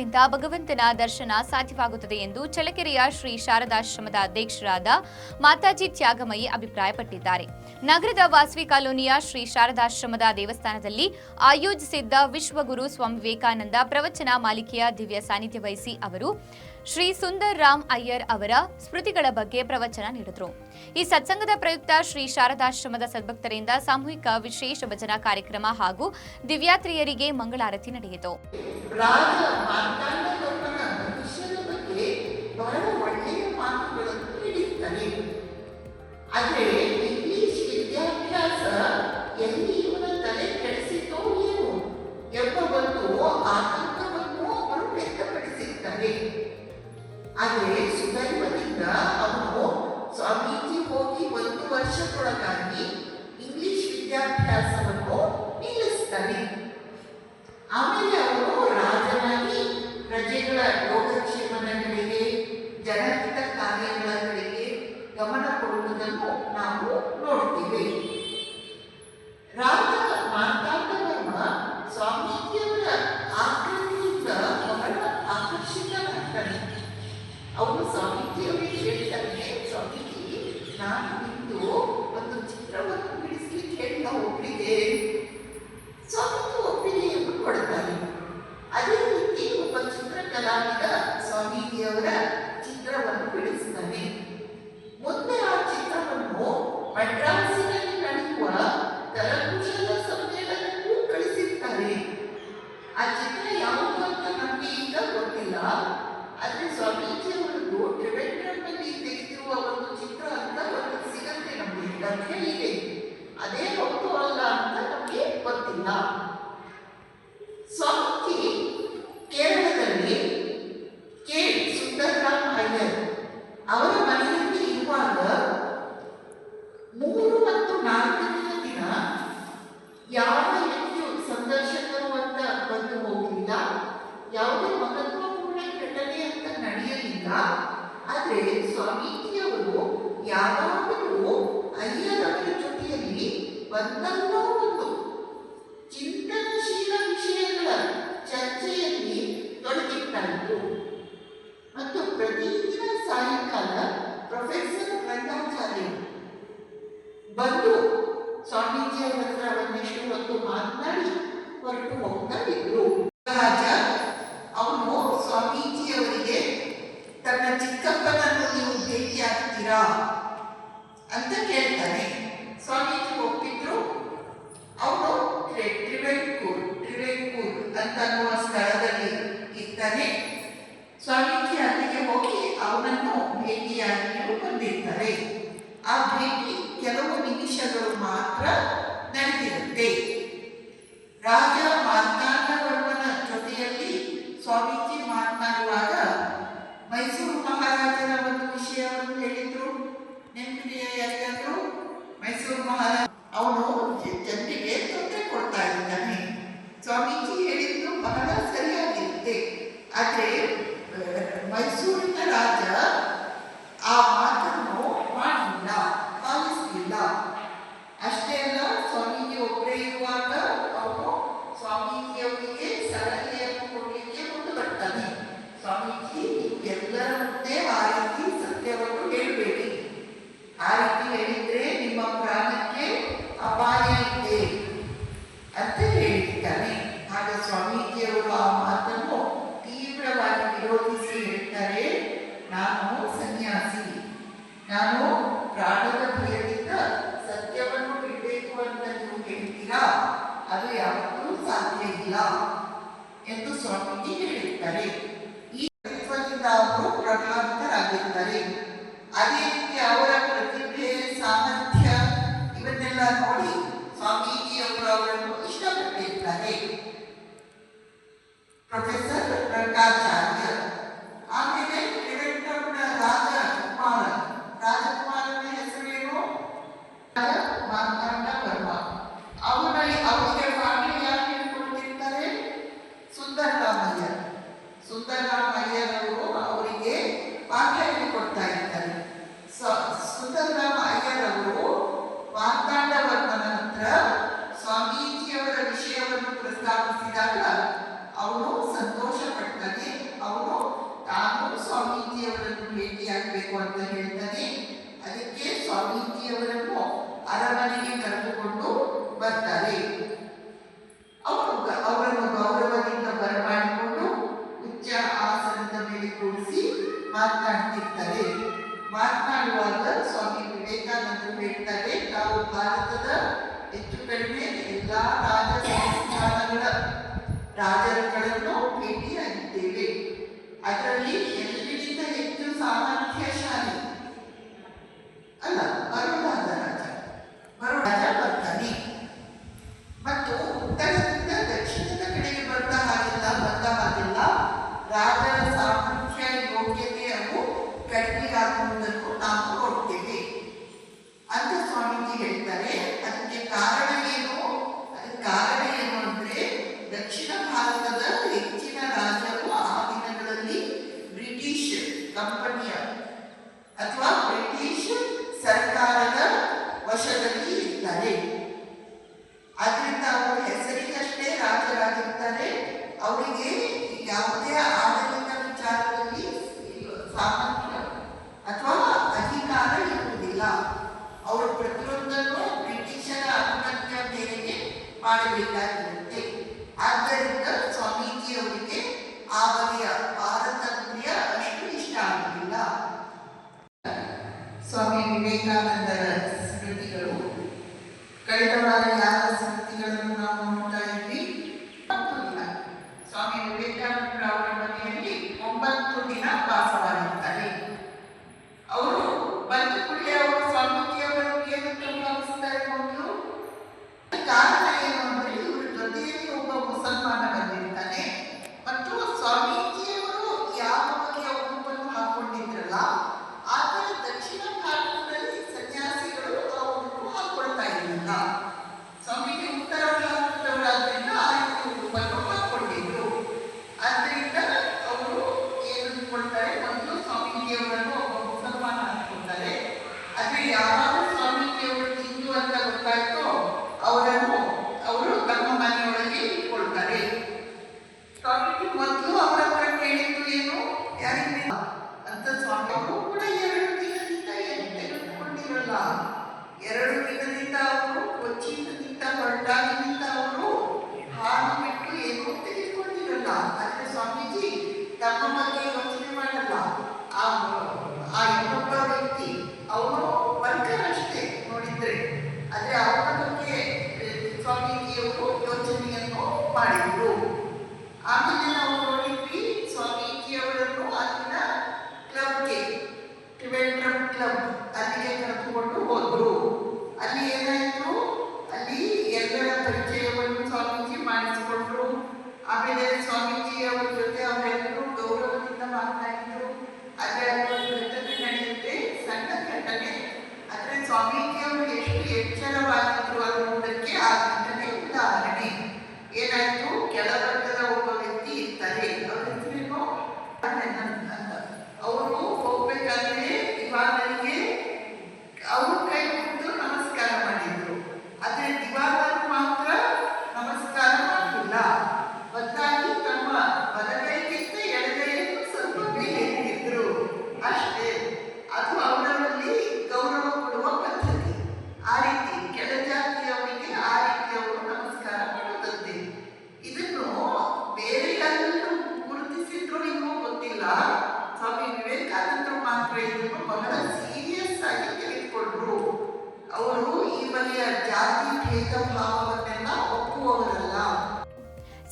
ಭಕ್ತಿಯಿಂದ ಭಗವಂತನ ದರ್ಶನ ಸಾಧ್ಯವಾಗುತ್ತದೆ ಎಂದು ಚಳ್ಳಕೆರೆಯ ಶ್ರೀ ಶಾರದಾಶ್ರಮದ ಅಧ್ಯಕ್ಷರಾದ ಮಾತಾಜಿ ತ್ಯಾಗಮಯಿ ಅಭಿಪ್ರಾಯಪಟ್ಟಿದ್ದಾರೆ. ನಗರದ ವಾಸವಿ ಕಾಲೋನಿಯ ಶ್ರೀ ಶಾರದಾಶ್ರಮದ ದೇವಸ್ಥಾನದಲ್ಲಿ ಆಯೋಜಿಸಿದ್ದ ವಿಶ್ವಗುರು ಸ್ವಾಮಿ ವಿವೇಕಾನಂದ ಪ್ರವಚನ ಮಾಲಿಕೆಯ ದಿವ್ಯ ಸಾನ್ನಿಧ್ಯ ವಹಿಸಿ ಅವರು ಶ್ರೀ ಸುಂದರ್ ರಾಮ್ ಅಯ್ಯರ್ ಅವರ ಸ್ಮೃತಿಗಳ ಬಗ್ಗೆ ಪ್ರವಚನ ನೀಡಿದರು. ಈ ಸತ್ಸಂಗದ ಪ್ರಯುಕ್ತ ಶ್ರೀ ಶಾರದಾಶ್ರಮದ ಸದ್ಭಕ್ತರಿಂದ ಸಾಮೂಹಿಕ ವಿಶೇಷ ಭಜನಾ ಕಾರ್ಯಕ್ರಮ ಹಾಗೂ ದಿವ್ಯಾತ್ರಿಯರಿಗೆ ಮಂಗಳಾರತಿ ನಡೆಯಿತು. ಆದರೆ ಇಂಗ್ಲಿಷ್ ವಿದ್ಯಾಭ್ಯಾಸ ಎಲ್ಲಿ 아. ಸ್ವಾಮಿ ಕೇರಳದಲ್ಲಿ ಕೆ. ಸುಂದರರಾಮ್ ಅಯ್ಯರ್ ಅವರ ಮನೆಯಲ್ಲಿ ಇರುವಾಗ ಮೂರು ಮತ್ತು ನಾಲ್ಕನೇ ದಿನ ಯಾವ ಹೆಚ್ಚು ಸಂದರ್ಶಕರು ಅಂತ ಬಂದು ಹೋಗಿಲ್ಲ ಯಾವುದೇ ಮಹತ್ವಪೂರ್ಣ ಘಟನೆ ಅಂತ ನಡೆಯಲಿಲ್ಲ, ಆದರೆ ಸ್ವಾಮೀಜಿಯವರು ಯಾವ 温度 ರಾಜ ಮಾರ್ತಾಂಡವರ್ಮನ ಜೊತೆಯಲ್ಲಿ ಸ್ವಾಮೀಜಿ ಮಾತನಾಡುವಾಗ ಮೈಸೂರು ಮಹಾರಾಜರ ಒಂದು ವಿಷಯವನ್ನು ಹೇಳಿದ್ರು. ನೆನಪಿದೆಯೇ ಯಾರಿಗಾದ್ರು? ಮೈಸೂರು ಮಹಾರಾಜ, ಅವನು ಜನರಿಗೆ ತೊಂದರೆ ಕೊಡ್ತಾ ಇದ್ದಾನೆ. ಸ್ವಾಮೀಜಿ ಹೇಳಿದ್ದು ಬಹಳ ಸರಿಯಾಗಿರುತ್ತೆ ಆದರೆ ಎಂದು ಸ್ವಾಮೀಜಿ ಹೇಳಿದ್ದಾರೆ. ಈ ತತ್ವದಿಂದ ಅವರು ಪ್ರಭಾವಿತರಾಗಿರ್ತಾರೆ ಅದೇ ರೀತಿ ಅವರ ಪ್ರತಿಭೆ, ಸಾಮರ್ಥ್ಯ ಇವನ್ನೆಲ್ಲ ನೋಡಿ ಸ್ವಾಮೀಜಿಯವರು ಅವರನ್ನು ಇಷ್ಟಪಟ್ಟಿರ್ತಾರೆ ಪ್ರೊಫೆಸರ್ ಪ್ರಕಾಶ್ ಅಂತ ಹೇಳ್ತಾನೆ ಅದಕ್ಕೆ ಸ್ವಾಮೀಜಿಯವರನ್ನು ಅರಮನೆಗೆ ಕರೆದುಕೊಂಡು ಬರ್ತಾರೆ. ಅವರು ಅವರನ್ನು ಗೌರವದಿಂದ ಬರಮಾಡಿಕೊಂಡು ಉಚ್ಚ ಆಸನದ ಮೇಲೆ ಕೂಡಿಸಿ ಮಾತನಾಡುತ್ತಿರ್ತಾರೆ ಮಾತನಾಡುವಾಗ ಸ್ವಾಮಿ ವಿವೇಕಾನಂದರು ಹೇಳ್ತಾರೆ ತಾವು ಭಾರತದ ಹೆಚ್ಚು ಕಡಿಮೆ ಎಲ್ಲ ರಾಜ ರಾಜರುಗಳನ್ನು ಭೇಟಿಯಾಗಿದ್ದೇವೆ. ಅದರಲ್ಲಿ ಸಾಮರ್ಥ್ಯ ಅಥವಾ ಅಧಿಕಾರ ಇರುವುದಿಲ್ಲ. ಅವರು ಪ್ರತಿಯೊಂದನ್ನು ಬ್ರಿಟಿಷರ ಅನುಮತಿಯ ಮೇರೆಗೆ ಮಾಡಬೇಕಾಗಿರುತ್ತೆ ಆದ್ದರಿಂದ ಸ್ವಾಮೀಜಿಯವರಿಗೆ ಆ ಬಗೆಯ ಪಾರತಂತ್ರ್ಯ ಅಷ್ಟು ಇಷ್ಟ ಆಗಲಿಲ್ಲ ಸ್ವಾಮಿ ವಿವೇಕಾನಂದರ ಸ್ಮೃತಿಗಳು. ಕಳೆದ ವಾರ ಯಾವ ಸ್ಮೃತಿಗಳನ್ನು ನಾವು I think 얼마나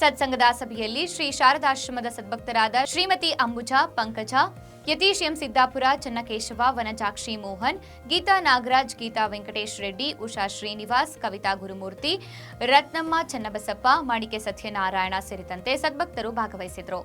ಸತ್ಸಂಗದ ಸಭೆಯಲ್ಲಿ ಶ್ರೀ ಶಾರದಾಶ್ರಮದ ಸದ್ಭಕ್ತರಾದ ಶ್ರೀಮತಿ ಅಂಬುಜಾ, ಪಂಕಜ, ಯತೀಶ್ ಎಂ ಸಿದ್ದಾಪುರ, ಚನ್ನಕೇಶವ, ವನಜಾಕ್ಷಿ ಮೋಹನ್, ಗೀತಾ ನಾಗರಾಜ್, ಗೀತಾ ವೆಂಕಟೇಶ್ ರೆಡ್ಡಿ, ಉಷಾ ಶ್ರೀನಿವಾಸ್, ಕವಿತಾ ಗುರುಮೂರ್ತಿ, ರತ್ನಮ್ಮ ಚನ್ನಬಸಪ್ಪ, ಮಾಣಿಕೆ ಸತ್ಯನಾರಾಯಣ ಸೇರಿದಂತೆ ಸದ್ಭಕ್ತರು ಭಾಗವಹಿಸಿದರು.